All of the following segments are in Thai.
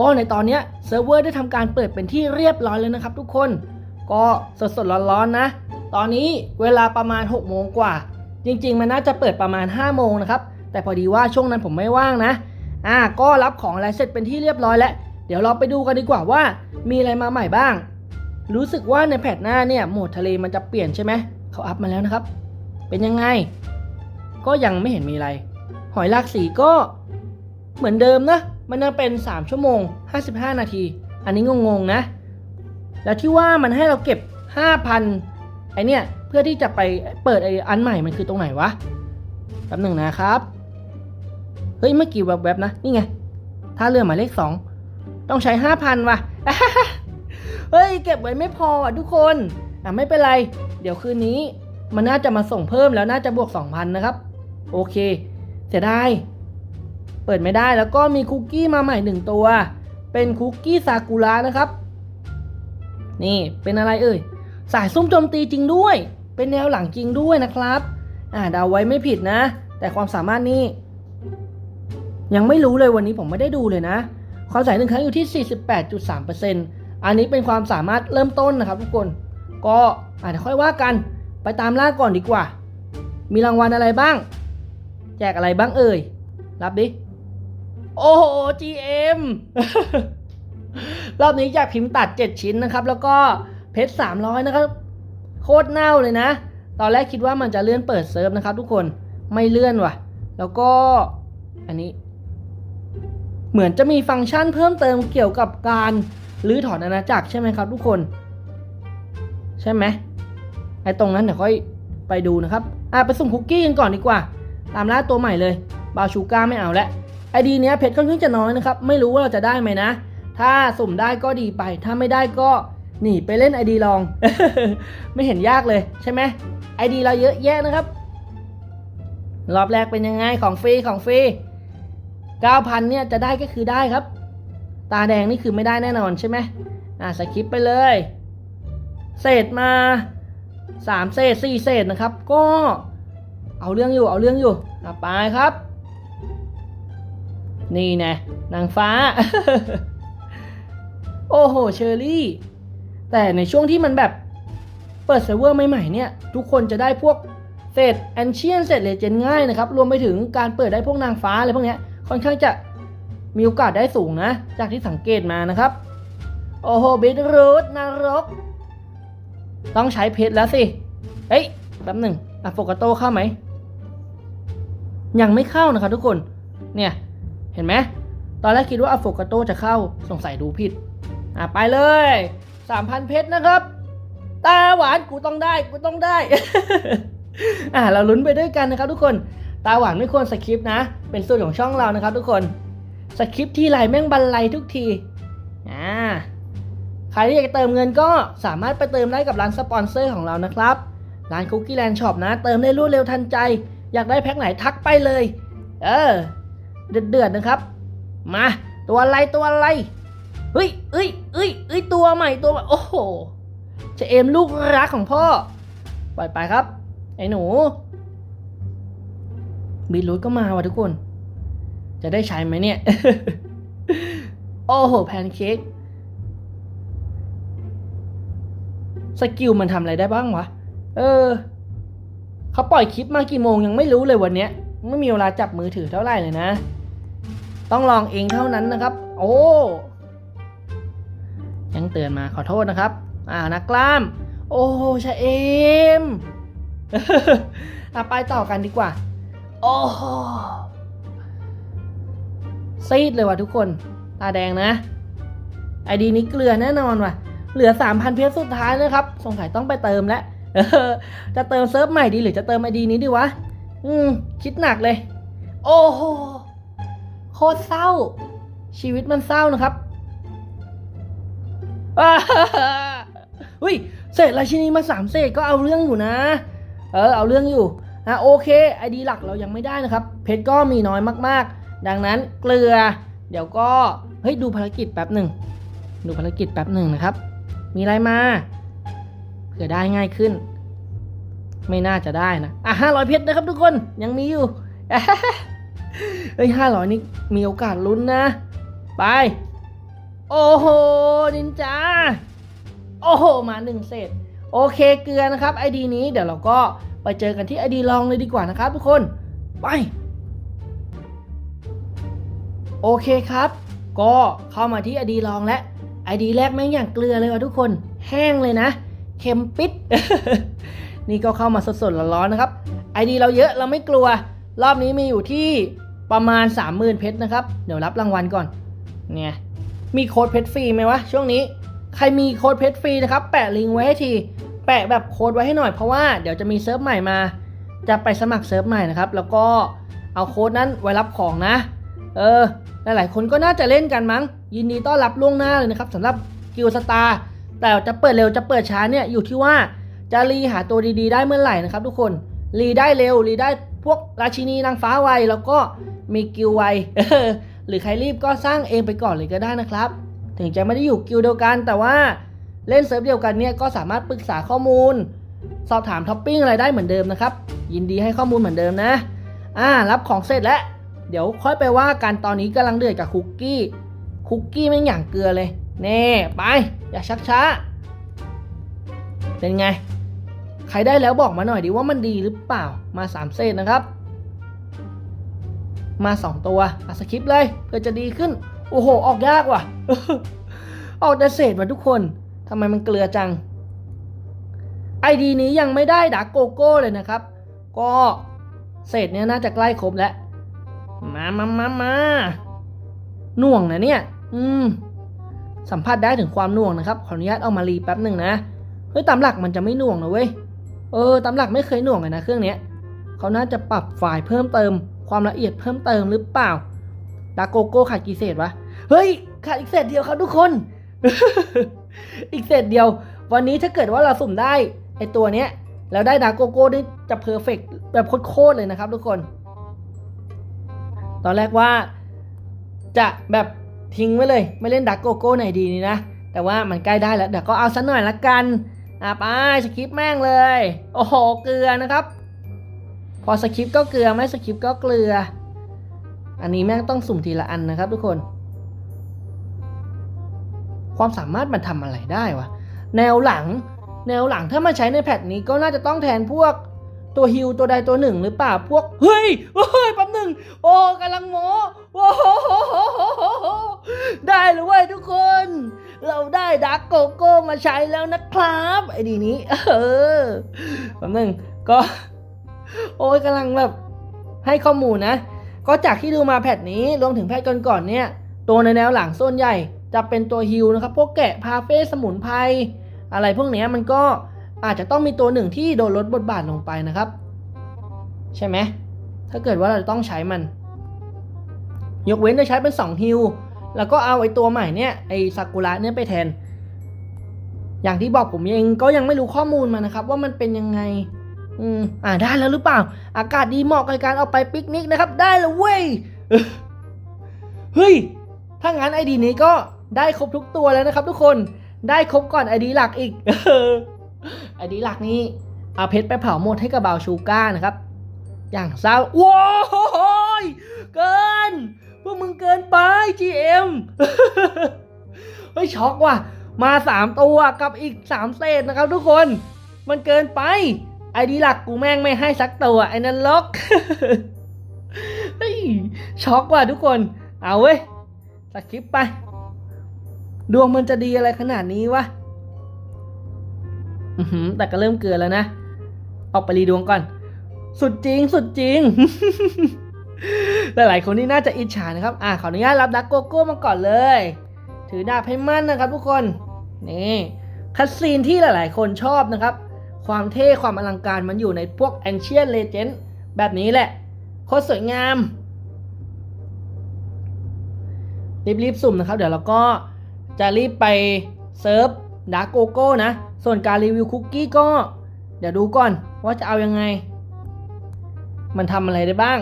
ก็ในตอนนี้เซิร์ฟเวอร์ได้ทำการเปิดเป็นที่เรียบร้อยแล้วนะครับทุกคน ก็สดสดๆร้อนๆนะ ตอนนี้เวลาประมาณ 6 โมงกว่า จริงๆ มันน่าจะเปิดประมาณ 5 โมงนะครับ แต่พอดีว่าช่วงนั้นผมไม่ว่างนะ อ่า ก็รับของอะไรเสร็จเป็นที่เรียบร้อยแล้ว เดี๋ยวเราไปดูกันดีกว่าว่า มีอะไรมาใหม่บ้าง รู้สึกว่าในแพทหน้าเนี่ยโหมดทะเลมันจะเปลี่ยนใช่ไหม เขาอัพมาแล้วนะครับ เป็นยังไง ก็ยังไม่เห็นมีอะไร หอยลากสีก็เหมือนเดิมนะ มันยังเป็น 3 ชั่วโมง 55 นาที อันนี้งงๆนะ แล้วที่ว่ามันให้เราเก็บ 5,000ไอเนี่ยเพื่อที่จะไปเปิดไออันใหม่มันคือตรงไหนวะแป๊บหนึ่งนะครับ เฮ้ยเมื่อกี้แวบๆนะ นี่ไงถ้าเรือหมายเลข 2 ต้องใช้ 5,000ว่ะ เฮ้ยเก็บไว้ไม่พออะทุกคนอะไม่เป็นไร เดี๋ยวคืนนี้มันน่าจะมาส่งเพิ่มแล้วน่าจะบวก 2,000 นะครับ โอเค เสียดาย เปิดไม่ได้แล้วก็มีคุกกี้มาใหม่หนึ่งตัว เป็นคุกกี้ซากุระนะครับ นี่เป็นอะไรเอ่ย สายซุ่มโจมตีจริงด้วย เป็นแนวหลังจริงด้วยนะครับ อ่าเดาไว้ไม่ผิดนะ แต่ความสามารถนี่ยังไม่รู้เลยวันนี้ผมไม่ได้ดูเลยนะ ความสายหนึ่งครั้งอยู่ที่ 48.3%อันนี้เป็นความสามารถเริ่มต้นนะครับทุกคน ก็อาจจะค่อยว่ากัน ไปตามล่าก่อนดีกว่า มีรางวัลอะไรบ้าง แจกอะไรบ้างเอ่ย รับดิ โอ้โห GM รอบนี้จากพิมพ์ตัด 7 ชิ้นนะครับ แล้วก็เพชร300 นะครับ โคตรเน่าเลยนะ ตอนแรกคิดว่ามันจะเลื่อนเปิดเซิร์ฟนะครับทุกคนไม่เลื่อนว่ะ แล้วก็อันนี้ เหมือนจะมีฟังก์ชันเพิ่มเติมเกี่ยวกับการรื้อถอนอาณาจักรใช่ไหมครับทุกคน ใช่ไหมไอ้ตรงนั้นเดี๋ยวค่อยไปดูนะครับ อะไปสุ่มคุกกี้กันก่อนดีกว่า ตามล่าตัวใหม่เลย บาชูก้าไม่เอาแล้ว ไอดีเนี้ยเพชรค่อนข้างจะน้อยนะครับ ไม่รู้ว่าเราจะได้ไหมนะ ถ้าสุ่มได้ก็ดีไป ถ้าไม่ได้ก็หนีไปเล่นไอดีลอง ไม่เห็นยากเลยใช่ไหมไอดีเราเยอะแยะนะครับ รอบแรกเป็นยังไงของฟรีของฟรี9,000เนี่ยจะได้ก็คือได้ครับ ตาแดงนี่คือไม่ได้แน่นอนใช่ไหมอะสคิปไปเลย เศษมาสามเศษสี่เศษนะครับ ก็เอาเรื่องอยู่เอาเรื่องอยู่อะไปครับ นี่นะนางฟ้า โอ้โหเชอรี่ แต่ในช่วงที่มันแบบเปิดเซิร์ฟเวอร์ใหม่ๆเนี่ย ทุกคนจะได้พวกเศษแอนเชียนเศษเลเจนง่ายนะครับ รวมไปถึงการเปิดได้พวกนางฟ้าอะไรพวกนี้ค่อนข้างจะมีโอกาสได้สูงนะ จากที่สังเกตมานะครับ โอ้โหบิดรูทนรก ต้องใช้เพชรแล้วสิ เฮ้ยแป๊บหนึ่งอะโฟกาโตเข้าไหม ยังไม่เข้านะครับทุกคน เนี่ย ห็นไหมตอนแรกคิดว่าอโฟกาโต้จะเข้าสงสัยดูผิด อะไปเลยสามพันเพชรนะครับตาหวานกูต้องได้กูต้องได้ อะเราลุ้นไปด้วยกันนะครับทุกคน ตาหวานไม่ควรสคริปต์นะ เป็นส่วนของช่องเรานะครับทุกคนสคริปต์ที่ไรแม่งบันไลทุกที อ่า ใครที่อยากเติมเงินก็สามารถไปเติมได้กับร้านสปอนเซอร์ของเรานะครับ ร้าน Cookie Land Shop นะ เติมได้รวดเร็วทันใจ อยากได้แพ็คไหนทักไปเลย เออ เดือดๆนะครับ มาตัวอะไรตัวอะไรเฮ้ยเอ้ยเอ้ยเอ้ยตัวใหม่ตัวโอ้โหจะเอมลูกรักของพ่อ ปล่อยไปครับ ไอ้หนูบีรูทก็มาว่ะทุกคน จะได้ใช้ไหมเนี่ย โอ้โห แพนเค้กสกิลมันทำอะไรได้บ้างวะ เออ เขาปล่อยคลิปมากี่โมงยังไม่รู้เลยวันเนี้ย ไม่มีเวลาจับมือถือเท่าไหร่เลยนะ ต้องลองเองเท่านั้นนะครับ โอ้ยังเตือนมาขอโทษนะครับ อ่านักกล้าม โอ้ชะเอมอะไปต่อกันดีกว่า โอ้โหซีดเลยว่ะทุกคน ตาแดงนะไอดีนี้เกลือแน่นอนว่ะ เหลือ 3,000 เพชรสุดท้ายนะครับ สงสัยต้องไปเติมแล้วจะเติมเซิร์ฟใหม่ดีหรือจะเติมไอดีนี้ดีวะ อืม คิดหนักเลย โอ้โห คตรเศร้า ชีวิตมันเศร้านะครับอ่าเฮ้ยเศษราชินีมาสามเศษก็เอาเรื่องอยู่นะ เออเอาเรื่องอยู่อะโอเคไอดีหลักเรายังไม่ได้นะครับ เพชรก็มีน้อยมากๆ ดังนั้นเกลือ เดี๋ยวก็เฮ้ยดูภารกิจแป๊บหนึ่งดูภารกิจแป๊บหนึ่งนะครับ มีอะไรมาเผื่อได้ง่ายขึ้น ไม่น่าจะได้นะอะห้าร้อยเพชรนะครับทุกคนยังมีอยู่ เฮ้ยห้าร้อยนี่มีโอกาสลุ้นนะ ไป โอ้โห นินจา โอ้โห มาหนึ่งเศษ โอเคเกลือนะครับไอดีนี้เดี๋ยวเราก็ไปเจอกันที่ไอดีลองเลยดีกว่านะครับทุกคน ไป โอเคครับ ก็เข้ามาที่ไอดีลองและไอดีแรกแม่งอย่างเกลือเลยว่ะทุกคน แห้งเลยนะ เค็มปิด นี่ก็เข้ามาสดๆร้อนๆนะครับไอดีเราเยอะเราไม่กลัว รอบนี้มีอยู่ที่ ประมาณ 30,000 เพชรนะครับ เดี๋ยวรับรางวัลก่อน เนี่ย มีโค้ดเพชรฟรีไหมวะ ช่วงนี้ ใครมีโค้ดเพชรฟรีนะครับ แปะลิงก์ไว้ให้ที แปะแบบโค้ดไว้ให้หน่อยเพราะว่าเดี๋ยวจะมีเซิร์ฟใหม่มา จะไปสมัครเซิร์ฟใหม่นะครับ แล้วก็เอาโค้ดนั้นไว้รับของนะ เออ หลายๆ คนก็น่าจะเล่นกันมั้ง ยินดีต้อนรับล่วงหน้าเลยนะครับสำหรับกิลสตาร์แต่จะเปิดเร็วจะเปิดช้าเนี่ยอยู่ที่ว่าจะรีหาตัวดีๆ ได้เมื่อไหร่นะครับทุกคนรีได้เร็วรีได้ พวกราชินีนางฟ้าไวแล้วก็มีกิลไวหรือใครรีบก็สร้างเองไปก่อนเลยก็ได้นะครับ ถึงจะไม่ได้อยู่กิลเดียวกัน แต่ว่าเล่นเซิร์ฟเดียวกันเนี่ยก็สามารถปรึกษาข้อมูล สอบถามท็อปปิ้งอะไรได้เหมือนเดิมนะครับ ยินดีให้ข้อมูลเหมือนเดิมนะอ่ารับของเสร็จแล้ว เดี๋ยวค่อยไปว่ากันตอนนี้กำลังเดือดกับคุกกี้คุกกี้แม่งอย่างเกลือเลยเน่ไปอย่าชักช้า เป็นไง ใครได้แล้วบอกมาหน่อยดิว่ามันดีหรือเปล่ามาสามเศษนะครับ มาสองตัวอะสคริปเลยเพื่อจะดีขึ้น โอ้โห ออกยากว่ะ ออกแต่เศษมาทุกคนทำไมมันเกลือจังไอดีนี้ยังไม่ได้ดักโกโก้เลยนะครับ ก็เศษเนี้ยน่าจะใกล้ครบแล้ว มามามามาหน่วงนะเนี่ย อืม สัมผัสได้ถึงความหน่วงนะครับ ขออนุญาตเอามารีแป๊บหนึ่งนะ เฮ้ย ตามหลักมันจะไม่หน่วงนะเว้ย เออตามหลักไม่เคยหน่วงเลยนะเครื่องนี้เขาน่าจะปรับไฟล์เพิ่มเติม ความละเอียดเพิ่มเติมหรือเปล่าดาโกโก้ขาดกี่เศษวะเฮ้ยขาดอีกเศษเดียวครับทุกคน อีกเศษเดียว วันนี้ถ้าเกิดว่าเราสุ่มได้ไอตัวเนี้ยแล้วได้ดาโกโก้นี่จะเพอร์เฟกแบบโคตรเลยนะครับทุกคน ตอนแรกว่าจะแบบทิ้งไว้เลย ไม่เล่นดักโกโก้ไหนดีนี่นะ แต่ว่ามันใกล้ได้แล้วเดี๋ยวก็เอาสักหน่อยละกัน อะไปสคริปแม่งเลย โอ้โห เกลือนะครับ พอสคริปก็เกลือไม่สคริปก็เกลือ อันนี้แม่งต้องสุ่มทีละอันนะครับทุกคน ความสามารถมันทำอะไรได้วะ แนวหลัง แนวหลังถ้ามาใช้ในแพทนี้ก็น่าจะต้องแทนพวกตัวฮิวตัวใดตัวหนึ่งหรือเปล่าพวก เฮ้ยเฮ้ยแป๊บหนึ่งโอ้กำลังโมโอ้โหได้เลยเว้ยทุกคน เราได้ดักโกโก้มาใช้แล้วนะครับไอ้ดีนี้ เออแป๊บหนึ่งก็ โอ้ยกำลังแบบให้ข้อมูลนะ ก็จากที่ดูมาแพทนี้รวมถึงแพทก่อนๆเนี่ย ตัวในแนวหลังส่วนใหญ่ จะเป็นตัวฮิลนะครับ พวกแกะพาเฟ่สมุนไพรอะไรพวกเนี้ยมันก็อาจจะต้องมีตัวหนึ่งที่โดนลดบทบาทลงไปนะครับ ใช่ไหมถ้าเกิดว่าเราจะต้องใช้มัน ยกเว้นจะใช้เป็น2ฮิล แล้วก็เอาไอ้ตัวใหม่เนี่ยไอ้ซากุระเนี่ยไปแทน อย่างที่บอกผมเองก็ยังไม่รู้ข้อมูลมานะครับ ว่ามันเป็นยังไง อืมอ่าได้แล้วหรือเปล่า อากาศดีเหมาะกับการเอาไปปิกนิกนะครับ ได้แล้วเว้ยเฮ้ยถ้างั้นไอดีนี้ก็ได้ครบทุกตัวแล้วนะครับ ทุกคนได้ครบก่อนไอดีหลักอีกไอดีหลักนี้เอาเพชรไปเผาหมดให้กับบาวชูก้านะครับ อย่างเศร้าโว้าวเกิน พวกมึงเกินไป GM เฮ้ยช็อกว่ะ มาสามตัวกับอีกสามเศษนะครับทุกคน มันเกินไปไอดีหลักกูแม่งไม่ให้สักตัวไอ้นั่นล็อกเฮ้ยช็อกว่ะทุกคน เอาเว้ยสคริปไป ดวงมันจะดีอะไรขนาดนี้วะอือแต่ก็เริ่มเกลือแล้วนะ ออกไปรีดวงก่อน สุดจริง สุดจริง หลายๆคนนี่น่าจะอิจฉานะครับ อ่าขออนุญาตรับดักโกโก้มาก่อนเลย ถือดาบให้มั่นนะครับ ทุกคน นี่คัดซีนที่หลายๆ คนชอบนะครับ ความเท่ความอลังการมันอยู่ในพวก Ancient Legend แบบนี้แหละ โคตรสวยงาม รีบๆ สุ่มนะครับ เดี๋ยวเราก็จะรีบไปเซิร์ฟดาร์กโกโก้นะ ส่วนการรีวิวคุกกี้ก็ เดี๋ยวดูก่อนว่าจะเอายังไง มันทำอะไรได้บ้าง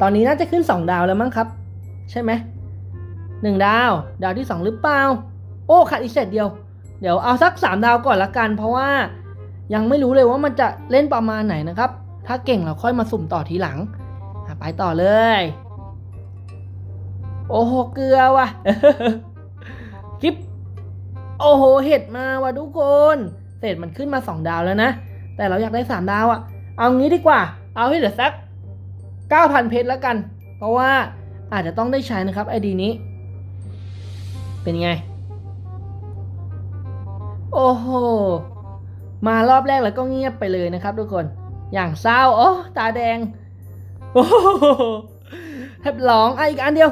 ตอนนี้น่าจะขึ้น 2 ดาวแล้วมั้งครับ ใช่ไหมหนึ่งดาว ดาวที่ 2 หรือเปล่า โอ้ขาดอีกเศษเดียว เดี๋ยวเอาสัก 3 ดาวก่อนละกัน เพราะว่ายังไม่รู้เลยว่ามันจะเล่นประมาณไหนนะครับ ถ้าเก่งเราค่อยมาสุ่มต่อทีหลังอะไปต่อเลย โอ้โหเกลือว่ะคลิป โอ้โหเห็ดมาว่ะทุกคนเศษมันขึ้นมา 2 ดาวแล้วนะ แต่เราอยากได้ 3 ดาวอะ เอางี้ดีกว่า เอาให้เหลือสัก 9,000 เพชรแล้วกัน เพราะว่าอาจจะต้องได้ใช้นะครับไอดีนี้ เป็นไง โอ้โห มารอบแรกแล้วก็เงียบไปเลยนะครับทุกคน อย่างเศร้าโอ้ตาแดง โอ้โหแทบร้องอะอีกอันเดียว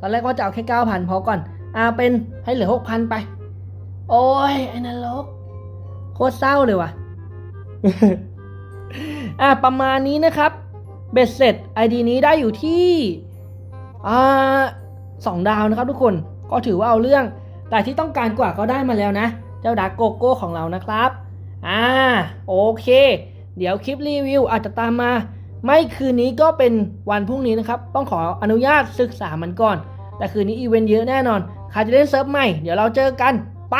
ตอนแรกว่าจะเอาแค่ 9,000พอก่อน อ่าเป็นให้เหลือ 6,000 ไป โอ้ยไอ้นรกโคตรเศร้าเลยว่ะ อะประมาณนี้นะครับเบ็ดเสร็จ ID นี้ได้อยู่ที่อ่าสองดาวนะครับทุกคนก็ถือว่าเอาเรื่อง แต่ที่ต้องการกว่าก็ได้มาแล้วนะ เจ้าดากโกโก้ของเรานะครับอ่าโอเค เดี๋ยวคลิปรีวิวอาจจะตามมา ไม่คืนนี้ก็เป็นวันพรุ่งนี้นะครับ ต้องขออนุญาตศึกษามันก่อน แต่คืนนี้อีเวนต์เยอะแน่นอน ใครจะเล่นเซิร์ฟใหม่ เดี๋ยวเราเจอกัน ไป